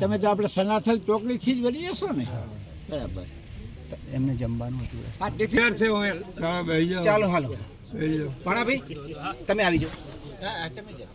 તમે તો આપણે સનાથલ ચોકડીથી જ વળી જશો ને? બરાબર. એમને જમવાનું હતું. આ ટિફિન છે હું હા જાઓ. ચાલો હાલો. બેહી જાઓ. ભાણાભાઈ તમે આવી જાઓ હા હા, તમે જાઓ.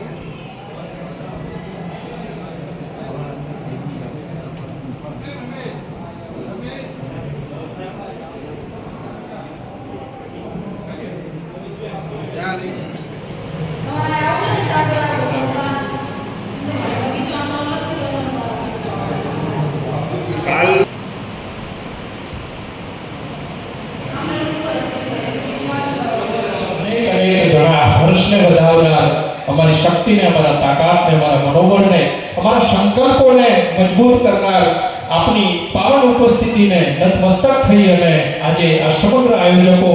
હર્ષને વધાવનાર, અમારી શક્તિને, અમારા તાકાતને, અમારા મનોબળને, અમારા સંકલ્પોને મજબૂત કરનાર આપની પાવન ઉપસ્થિતિને નતમસ્તક થઈ અને આજે આ સમગ્ર આયોજકો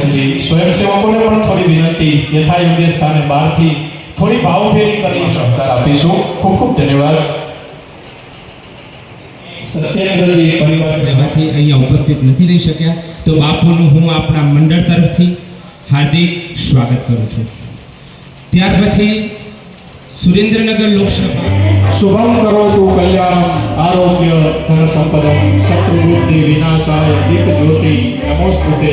સુધી સ્વયંસેવકોને પણ થોડી વિનંતી, યથાયોગ્ય સ્થાને બહારથી થોડી ભાવફેરી કરી સહકાર આપીશું. ખૂબ ખૂબ ધન્યવાદ. સત્યેન્દ્રજી પરિવાર અહીંયા ઉપસ્થિત નથી રહી શક્યા, તો બાપુનું હું આપણા મંડળ તરફથી હાર્દિક સ્વાગત કરું છું. ત્યાર પછી સુરેન્દ્રનગર લોકસભા. શુભમ કરોતુ કલ્યાણમ, આરોગ્ય, ધન સંપદમ શત્રુ બુદ્ધિ વિનાશાય દીપ જ્યોતિ, નમોસ્તુતે.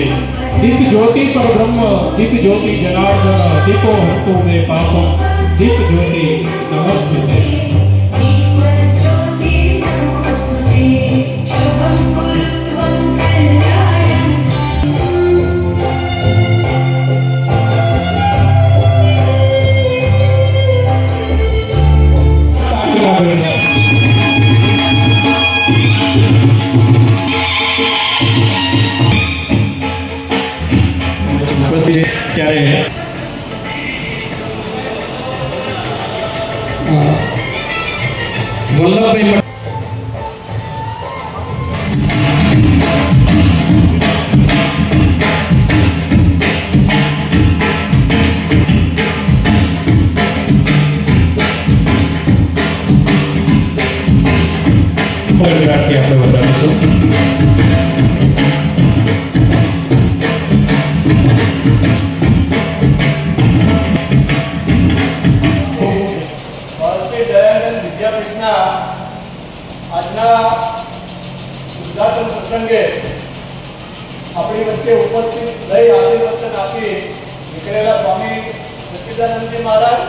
દીપ જ્યોતિ પર બ્રહ્મ દીપ જ્યોતિ જનાર્દન દીપો હંતુ મે પાપમ દીપ જ્યોતિ નમોસ્તુતે. પ્રસંગે આપણી વચ્ચે ઉપસ્થિત રહી આશીર્વચન આપી નીકળેલા સ્વામી સચ્ચિદાનંદજી મહારાજ,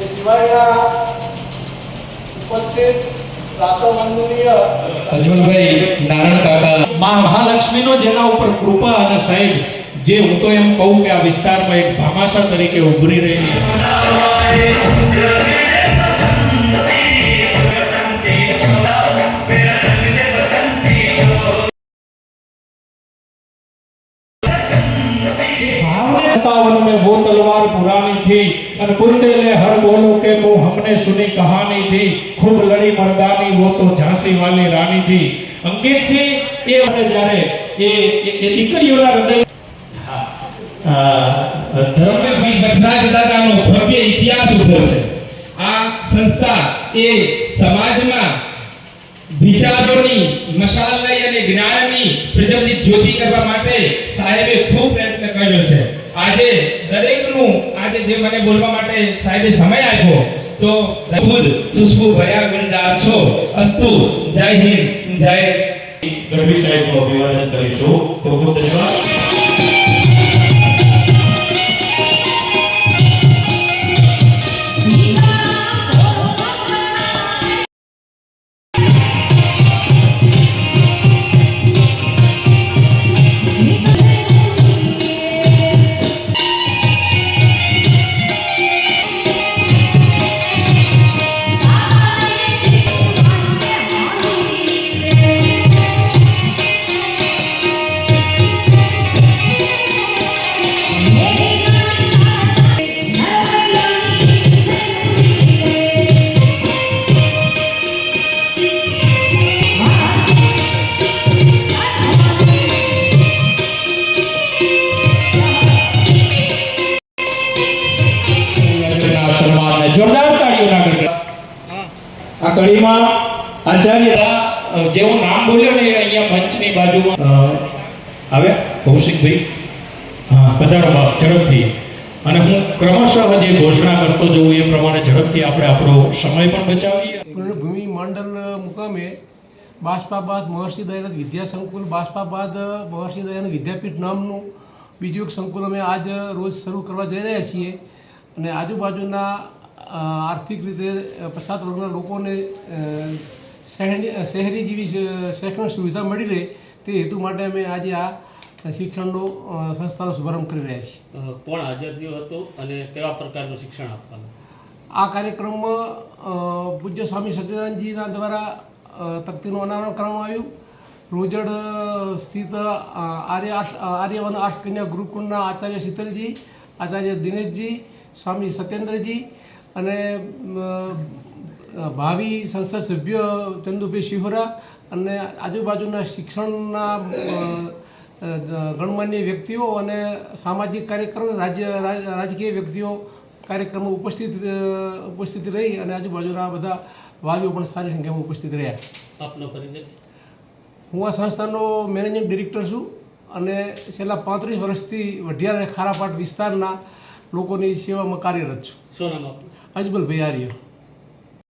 એ સિવાયના ઉપસ્થિત અજમલભાઈ જેના ઉપર કૃપા અને સાહેબ, જે હું એમ કહું કે આ વિસ્તારમાં એક ભામાસર તરીકે ઉભરી રહી ની કહાની થી ખૂબ લડી મરદાની વો તો ઝાંસી વાલી રાણી થી. અંકિત સિંહ એ જ્યારે એ એ દીકરીઓના હૃદય ધર્મભાઈ બચરાજ દાદાનો ભવ્ય ઇતિહાસ ઊભો છે. આ સંસ્થા એ સમાજમાં વિચારોની મશાલ લઈ અને જ્ઞાનની પ્રજ્વલિત જ્યોતિ કરવા માટે સાહેબે ખૂબ પ્રયત્ન કર્યો છે. આજે દરેકનું આજે જે મને બોલવા માટે સાહેબે સમય આપ્યો તો ખુદ ખુશ્બુ ભયા ગુલજાર છો. અસ્તુ, જય હિન્દ, જય. ગઢવી સાહેબનું અભિવાદન કરીશું. ખૂબ ખૂબ ધન્યવાદ. આચાર્ય જે જેવું નામ બોલ્યો ને અહીંયા મંચની બાજુમાં. આવે? કૌશિકભાઈ? હા, પધારો બાપ, ઝડપથી. અને હું ક્રમશઃ જે ઘોષણા કરતો જઉં એ પ્રમાણે ઝડપથી આપણે આપણો સમય પણ બચાવીએ. પૂર્ણભૂમિ મંડળ મુકામે બાષ્પાબાદ મહર્ષિ દયાનંદ વિદ્યા સંકુલ બાષ્પાબાદ મહર્ષિ દયાનંદ વિદ્યાપીઠ નામનું બીજું એક સંકુલ અમે આજ રોજ શરૂ કરવા જઈ રહ્યા છીએ. અને આજુબાજુના આર્થિક રીતે પછાત વર્ગના લોકોને અ, શહેરી જેવી શૈક્ષણિક સુવિધા મળી રહે તે હેતુ માટે અમે આજે આ શિક્ષણનો સંસ્થાનો શુભારંભ કરી રહ્યા છીએ. કોણ હાજર રહ્યું હતું અને કેવા પ્રકારનું શિક્ષણ આપવાનું? આ કાર્યક્રમમાં પૂજ્ય સ્વામી સત્યનારાયણજીના દ્વારા તકતીનું અનાવરણ કરવામાં આવ્યું. રોજડ સ્થિત આર્ય આર્ટ્સ આર્યવન આર્ટ્સ કન્યા ગુરુકુળના આચાર્ય શીતલજી આચાર્ય દિનેશજી સ્વામી સત્યેન્દ્રજી અને ભાવિ સંસદ સભ્ય ચંદુભાઈ શિહોરા અને આજુબાજુના શિક્ષણના ગણમાન્ય વ્યક્તિઓ અને સામાજિક કાર્યક્રમ રાજ્ય રાજકીય વ્યક્તિઓ કાર્યક્રમમાં ઉપસ્થિત ઉપસ્થિત રહી અને આજુબાજુના બધા વાલીઓ પણ સારી સંખ્યામાં ઉપસ્થિત રહ્યા. આપનો પરિચય? હું આ સંસ્થાનો મેનેજિંગ ડિરેક્ટર છું અને છેલ્લા પાંત્રીસ વર્ષથી વઢિયાર અને ખારાપાટ વિસ્તારના લોકોની સેવામાં કાર્યરત છું. શું નામ આપનું? અજમલભાઈ આર્ય.